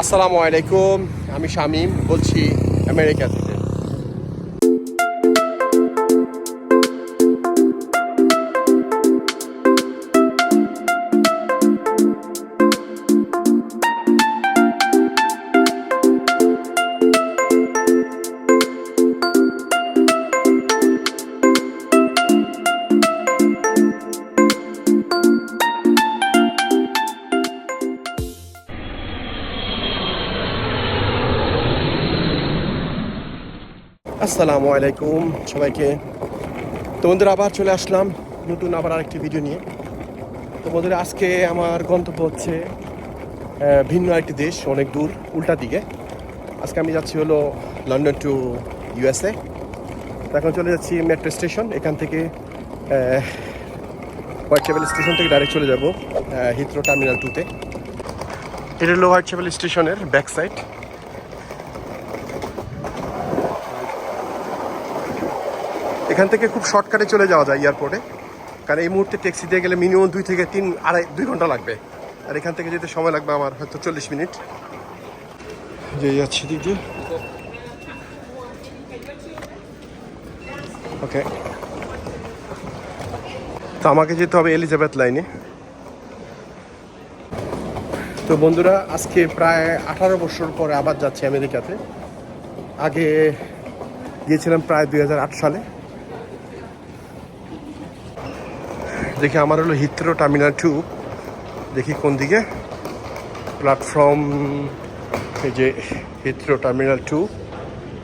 আসসালামু আলাইকুম আমি শামীম বলছি আমেরিকা থেকে। আসসালামু আলাইকুম সবাইকে। তো বন্ধুরা, আবার চলে আসলাম নতুন আবার আরেকটি ভিডিও নিয়ে। তো বন্ধুরা, আজকে আমার গন্তব্য হচ্ছে ভিন্ন একটি দেশ, অনেক দূর, উল্টা দিকে। আজকে আমি যাচ্ছি হলো লন্ডন টু ইউএসএ এখন চলে যাচ্ছি মেট্রো স্টেশন এখান থেকে হোয়াইট চ্যাপেল স্টেশন থেকে ডাইরেক্ট চলে যাব হিথ্রো টার্মিনাল টুতে এটা হলো হোয়াইট চ্যাপেল স্টেশনের ব্যাক সাইড এখান থেকে খুব শর্টকাটে চলে যাওয়া যায় এয়ারপোর্টে। কারণ এই মুহূর্তে ট্যাক্সি দিয়ে গেলে মিনিমাম দুই থেকে তিন, আড়াই, দুই ঘণ্টা লাগবে। আর এখান থেকে যেতে সময় লাগবে আমার হয়তো চল্লিশ মিনিট। যে যাচ্ছি দিক দিয়ে। ওকে তো আমাকে যেতে হবে এলিজাবেথ লাইনে। তো বন্ধুরা, আজকে প্রায় আঠারো বছর পরে আবার যাচ্ছি আমেরিকাতে। আগে গিয়েছিলাম প্রায় দুই হাজার আট সালে। দেখি আমার হলো হিত্রো টার্মিনাল টু দেখি কোন দিকে। প্ল্যাটফর্ম এই যে হিত্রো টার্মিনাল টু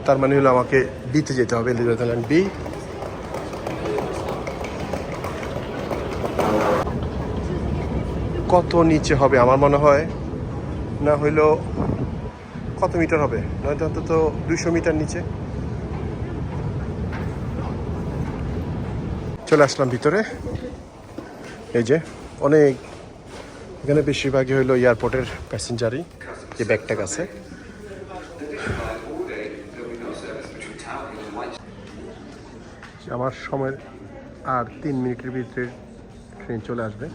তার মানে হলো আমাকে বিতে যেতে হবে এলিজাবেথ বি কত নিচে হবে আমার মনে হয়? না হইল, কত মিটার হবে? নয়তো অন্তত দুশো মিটার নিচে। চলে আসলাম ভিতরে। এই যে, অনেক, এখানে বেশিরভাগই হলো এয়ারপোর্টের প্যাসেঞ্জারই যে ব্যাগট্যাগ আছে। আমার সময় আর তিন মিনিটের ভিতরে ট্রেন চলে আসবে।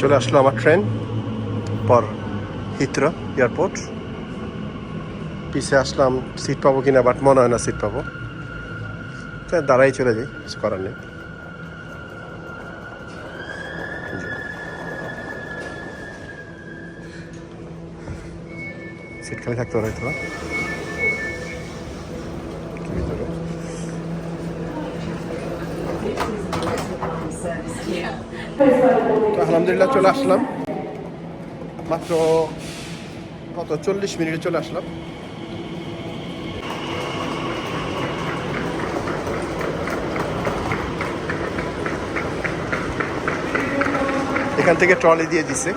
চলে আসলো আমার ট্রেন পর হিথ্রো এয়ারপোর্ট পিছে আসলাম সিট পাবো কিনা বাট মনে হয় না সিট পাবো। তো দাঁড়াই চলে যাই, কিছু করার নেই। সিট খালি থাকতে পারে তো আলহামদুলিল্লাহ চলে আসলাম। মাত্র কত? চল্লিশ মিনিটে চলে আসলাম। এখান থেকে ট্রলি দিয়ে দিছে।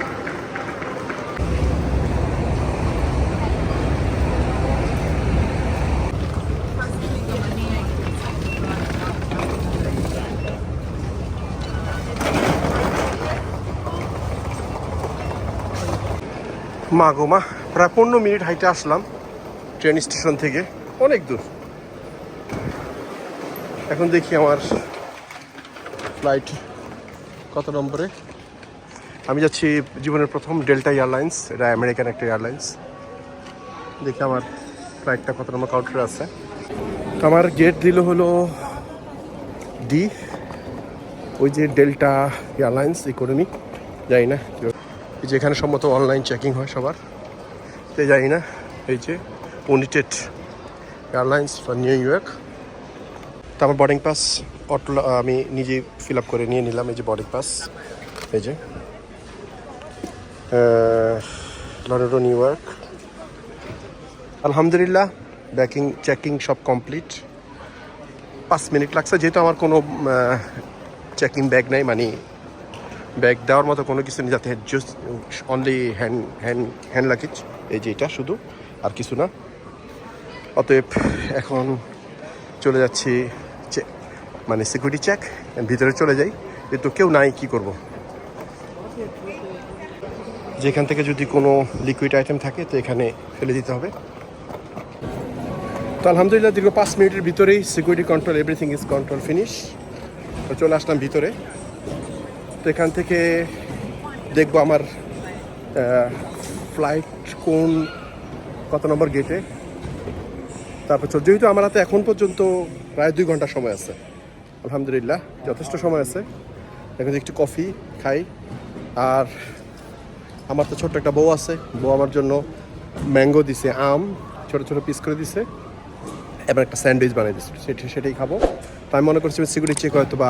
মা গো মা, প্রায় পনেরো মিনিট হাইটে আসলাম ট্রেন স্টেশন থেকে। অনেক দূর। এখন দেখি আমার ফ্লাইট কত নম্বরে? আমি যাচ্ছি জীবনের প্রথম ডেল্টা এয়ারলাইন্স, এটা আমেরিকান একটা এয়ারলাইন্স। দেখি আমার ফ্লাইটটা কত নম্বর কাউন্টারে আছে। তো আমার গেট দিল হলো ডি ওই যে ডেল্টা এয়ারলাইন্স ইকোনমি জানি না। এই যে এখানে সম্ভবত অনলাইন চেকিং হয় সবার। তো জানি না, এই যে United airlines for New York তো আমার বোর্ডিং পাস অটো, আমি নিজে ফিল আপ করে নিয়ে নিলাম, এই যে বোর্ডিং পাস এই যে। লন্ডন নিউ ইয়র্ক আলহামদুলিল্লাহ ব্যাকিং চেকিং সব কমপ্লিট পাঁচ মিনিট লাগছে, যেহেতু আমার কোনো চেকিং ব্যাগ নাই মানে ব্যাগ দেওয়ার মতো কোনো কিছু নেই, যাতে just only hand hand hand luggage এই যে এটা শুধু, আর কিছু না। অতএব এখন চলে যাচ্ছি মানে সিকিউরিটি চেক ভিতরে চলে যাই কিন্তু কেউ নাই, কি করব? যেখান থেকে যদি কোনো লিকুইড আইটেম থাকে, তো এখানে ফেলে দিতে হবে। তো আলহামদুলিল্লাহ, দীর্ঘ পাঁচ মিনিটের ভিতরেই security control everything is control finish তো চলে আসলাম ভিতরে। তো এখান থেকে দেখব আমার ফ্লাইট কোন, কত নম্বর গেটে তারপর যেহেতু আমার হাতে এখন পর্যন্ত প্রায় দুই ঘণ্টা সময় আছে। আলহামদুলিল্লাহ, যথেষ্ট সময় আছে। এখন একটু কফি খাই। আর আমার তো ছোট্ট একটা বউ আছে। বউ আমার জন্য ম্যাঙ্গো দিছে, আম, ছোট ছোট পিস করে দিছে। এবার একটা স্যান্ডউইচ বানিয়ে দিচ্ছে সেটা সেটাই খাব। তো আমি মনে করছি সিকিউরিটি চেক হয়তো বা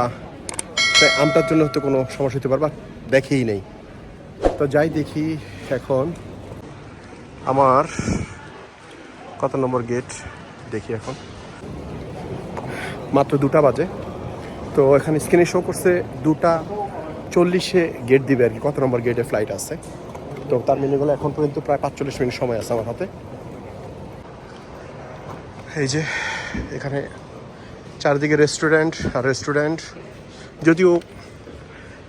আমটার জন্য হয়তো কোনো সমস্যা হতে পারবা দেখেই নেই। তো যাই দেখি এখন আমার কত নম্বর গেট দেখি এখন। মাত্র দুটা বাজে। তো এখানে স্ক্রিনে শো করছে দুটা চল্লিশে গেট দিবে আর কি, কত নম্বর গেটে ফ্লাইট আছে। তো তার মিনিগুলো এখন পর্যন্ত প্রায় পাঁচচল্লিশ মিনিট সময় আছে আমার হাতে। এই যে, এখানে চারিদিকে রেস্টুরেন্ট আর রেস্টুরেন্ট যদিও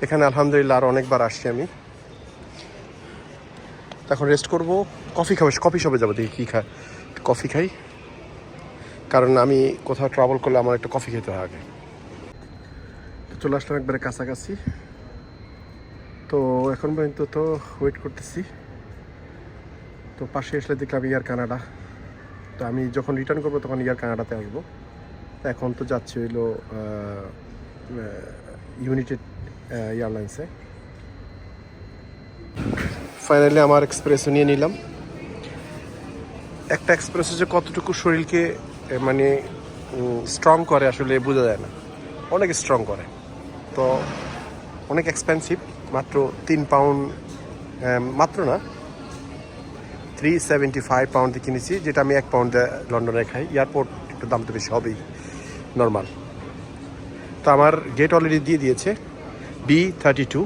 এখানে আলহামদুলিল্লাহ আর অনেকবার আসছি আমি। এখন রেস্ট করব। কফি খাব, কফি শপে যাব, দেখি কী খাই কফি খাই। কারণ আমি কোথাও ট্রাভেল করলে আমার একটা কফি খেতে হয় আগে। চলে আসলাম একবারে কাছাকাছি। তো এখন পর্যন্ত তো ওয়েট করতেছি। তো পাশে আসলে দেখলাম ইয়ার কানাডা তো আমি যখন রিটার্ন করব তখন ইয়ার কানাডাতে আসব। তো এখন তো যাচ্ছে হইল ইউনাইটেড এয়ারলাইন্সে ফাইনালি আমার এক্সপ্রেসও নিয়ে নিলাম। একটা এক্সপ্রেসও যে কতটুকু শরীরকে মানে স্ট্রং করে আসলে বোঝা যায় না। অনেক স্ট্রং করে। তো অনেক এক্সপেন্সিভ মাত্র তিন পাউন্ড মাত্র না? থ্রি সেভেন্টি ফাইভ পাউন্ডে কিনেছি, যেটা আমি এক পাউন্ড লন্ডনে খাই। এয়ারপোর্ট একটু দাম তো বেশি হবেই নর্মাল তো আমার গেট অলরেডি দিয়ে দিয়েছে বি থার্টি টু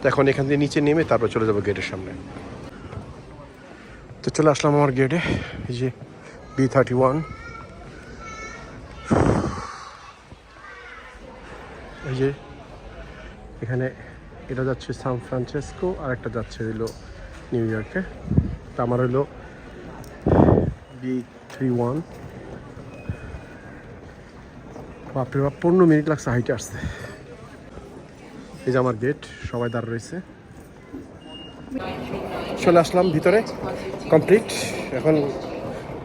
তো এখন এখান থেকে নিচে নেমে তারপর চলে যাব গেটের সামনে। তো চলে আসলাম আমার গেটে এই যে বি থার্টি ওয়ান এই যে এখানে এটা যাচ্ছে সান ফ্রান্সিসকো আর একটা যাচ্ছে হইল নিউ ইয়র্কে। তো আমার হইল বি থ্রি ওয়ান। বাপরে বাপ, পনেরো মিনিট লাগছে হাইটে আসতে। এই যে আমার গেট সবাই দাঁড় রয়েছে। চলে আসলাম ভিতরে কমপ্লিট এখন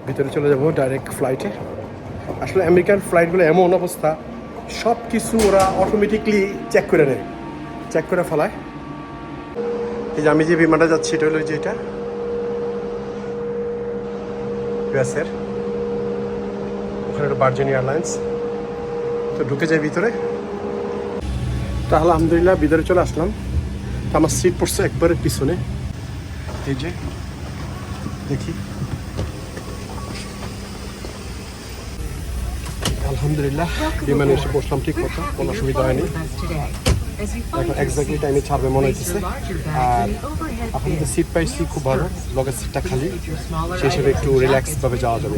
ভিতরে চলে যাব ডাইরেক্ট ফ্লাইটে আসলে আমেরিকান ফ্লাইটগুলো এমন অবস্থা সব কিছু ওরা অটোমেটিকলি চেক করে নেয়। চেক করে ফেলায়। এই যে আমি যে বিমানটা যাচ্ছি, এটা হলো যে এটা। ইউএসের ওখানে একটা এয়ারলাইন্স তো ঢুকে যাই ভিতরে। তো আলহামদুলিল্লাহ ভিতরে চলে আসলাম। তো আমার সিট পড়ছে একবারে পিছনে। এই যে, দেখি। আলহামদুলিল্লাহ, বিমানে এসে বসলাম, ঠিক কথা কোনো অসুবিধা হয়নি। এখন এক্স্যাক্টলি টাইমে ছাড়বে মনে হইতেছে। আর এখন তো সিট পাইছি খুব ভালো লগের সিটটা খালি। সেই হিসেবে একটু রিল্যাক্স ভাবে যাওয়া যাবে.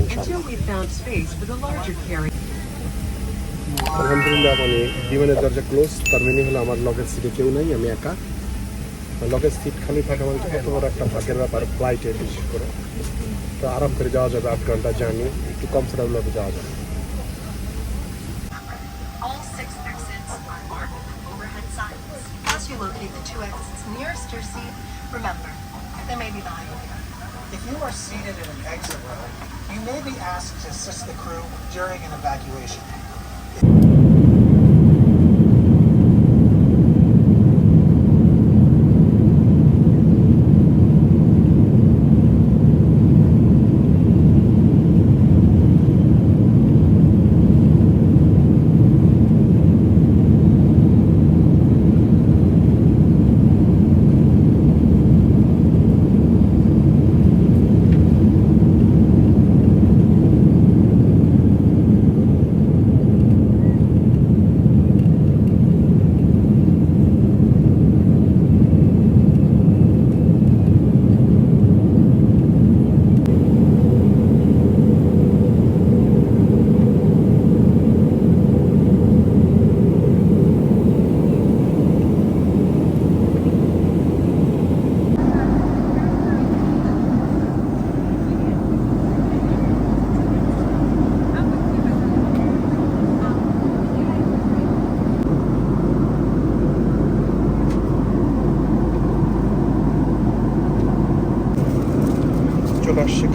আলহামদুলিল্লাহ মানে বিমানের দরজা ক্লোজ তার মানে হলো আমার লগের সিটে কেউ নাই আমি একা। লগের সিট খালি থাকা মানে কত বড় একটা ভাগের ব্যাপার ফ্লাইটে বিশেষ করে তো আরাম করে যাওয়া যাবে আট ঘণ্টা জার্নি একটু কমফোর্টেবল ভাবে যাওয়া যাবে। Seat, remember, they may be behind you. If you are seated in an exit row, you may be asked to assist the crew during an evacuation.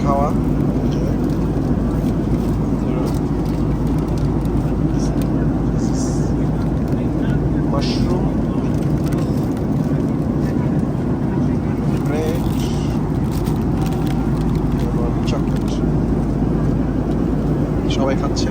খাওয়া। Mushroom bread chocolate. সবাই খাচ্ছে।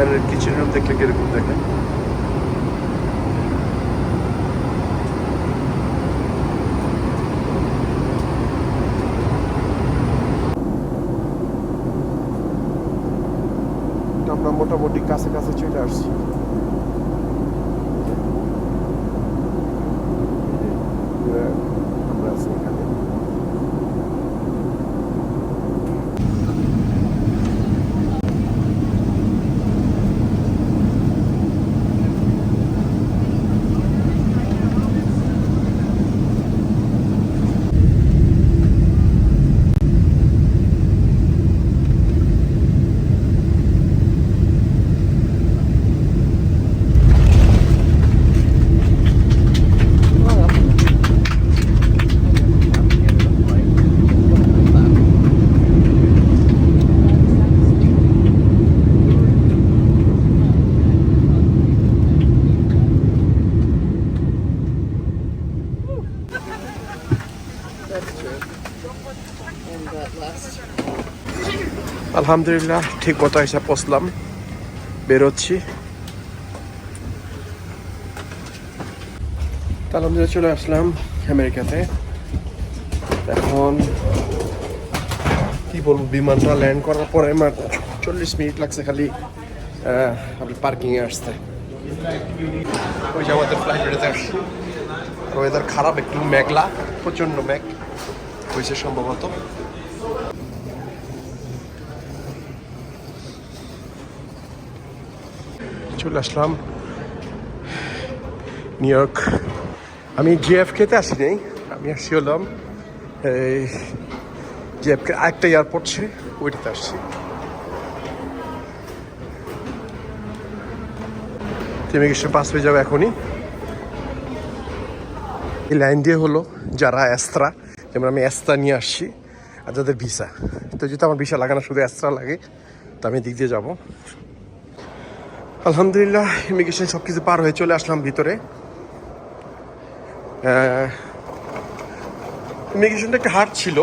বিমানের kitchen room দেখলে কীরকম দেখেন? আমরা মোটামুটি কাছে কাছে চলে আসছি আমরা আছি এখানে আলহামদুলিল্লাহ, ঠিক মতো এসে পৌঁছলাম। বেরোচ্ছি। আলহামদুলিল্লাহ চলে আসলাম আমেরিকাতে। এখন কি বলব, বিমানটা ল্যান্ড করার পরে আমার চল্লিশ মিনিট লাগছে খালি আপনি পার্কিংয়ে আসতে। ওই যে আমাদের ফ্লাইট আসছি। ওয়েদার খারাপ, একটু মেঘলা, প্রচণ্ড মেঘ। হয়েছে সম্ভবত। চলে আসলাম। নিউ ইয়র্ক আমি জিএফ খেতে আসি নাই আমি আসছি হলাম, এই জিএফ কে আরেকটা এয়ারপোর্ট ছে ওইটাতে আসছি। তুমি ইমিগ্রেশন পাস হয়ে যাবে এখনই? এই লাইন দিয়ে হলো যারা এস্ত্রা যেমন আমি এস্তা নিয়ে আসছি, আর যাদের ভিসা তো যেহেতু আমার ভিসা লাগে না শুধু এস্ত্রা লাগে, তো আমি দিক দিয়ে যাব। আলহামদুলিল্লাহ ইমিগ্রেশন সব কিছু পার হয়ে চলে আসলাম ভিতরে। ইমিগ্রেশনটা একটা হার্ড ছিল।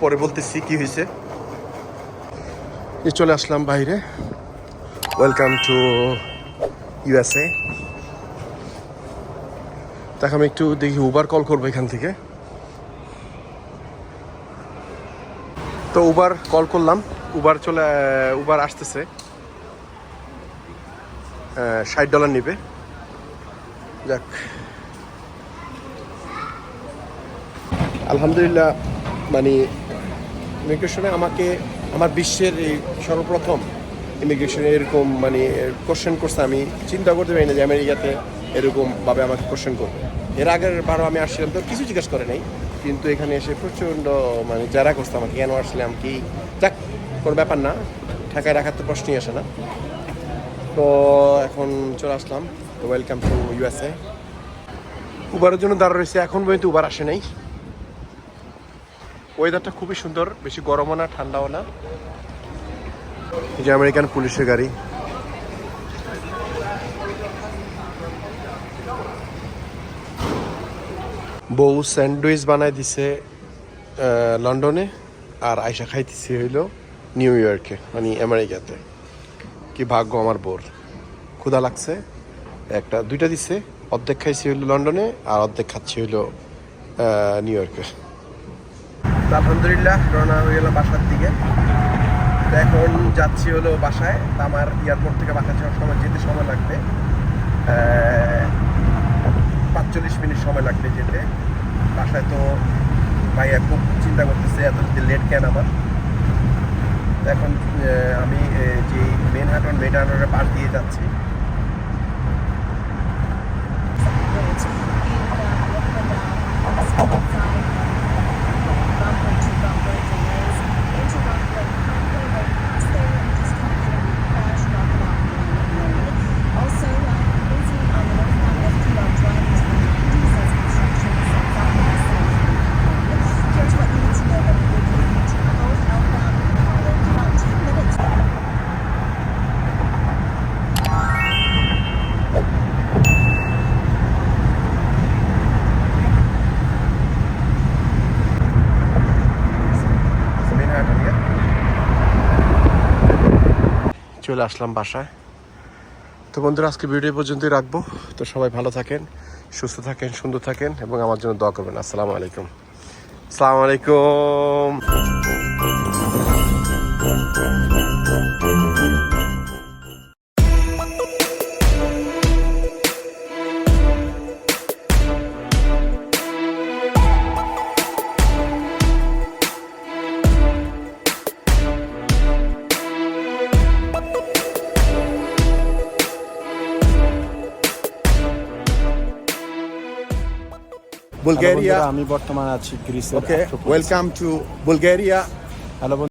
পরে বলতেছি কি হয়েছে। চলে আসলাম বাইরে। ওয়েলকাম টু ইউএসএ তাকে আমি একটু দেখি উবার কল করব এখান থেকে। তো উবার কল করলাম। উবার চলে উবার আসতেছে। ষাট ডলার নেবে। যাক। আলহামদুলিল্লাহ মানে ইমিগ্রেশনে আমাকে, আমার বিশ্বের এই সর্বপ্রথম ইমিগ্রেশনে এরকম মানে কোশ্চেন করছে আমি। চিন্তা করতে পারি না যে আমেরিকাতে এরকমভাবে আমাকে কোশ্চেন করবে। এর আগের বারও আমি আসছিলাম তো, কিছু জিজ্ঞেস করে নাই। কিন্তু এখানে এসে প্রচণ্ড মানে যারা করছে আমাকে। কেন আসলাম, কি? যাক, কোনো ব্যাপার না। ঢাকায় রাখার তো প্রশ্নই আসে না। তো এখন চলে আসলাম। তো ওয়েলকাম টু ইউএসএ উবারের জন্য দাঁড়া রয়েছে, এখন পর্যন্ত উবার আসে নাই। ওয়েদারটা খুবই সুন্দর, বেশি গরমও না, ঠান্ডাও না। যে আমেরিকান পুলিশের গাড়ি। বউ স্যান্ডউইচ বানায় দিছে লন্ডনে, আর আয়সা খাইতেছি হইল নিউ ইয়র্কে মানে আমেরিকাতে। কি ভাগ্য আমার বোর। ক্ষুধা লাগছে, একটা, দুইটা দিছে, অর্ধেক খাইছি হইল লন্ডনে আর অর্ধেক খাচ্ছি হইল নিউ ইয়র্কে। আলহামদুলিল্লাহ, রওনা হয়ে গেল বাসার দিকে। এখন যাচ্ছি হলো বাসায় আমার এয়ারপোর্ট থেকে বাসায় যাওয়ার সময় যেতে সময় লাগবে। পাঁচচল্লিশ মিনিট সময় লাগবে যেতে। বাসায় তো ভাইয়া খুব চিন্তা করতেছে, এত লেট কেন আমার? এখন আমি যে মেটার হাটনের পাশ দিয়ে যাচ্ছি। চলে আসলাম বাসায়। তো বন্ধুরা, আজকে ভিডিও পর্যন্তই রাখব। তো সবাই ভালো থাকেন, সুস্থ থাকেন, সুন্দর থাকেন এবং আমার জন্য দোয়া করবেন। আসসালামু আলাইকুম। আসসালামু আলাইকুম। Bulgaria. আমি বর্তমানে আছি গ্রিসের Okay, welcome to Bulgaria. Hello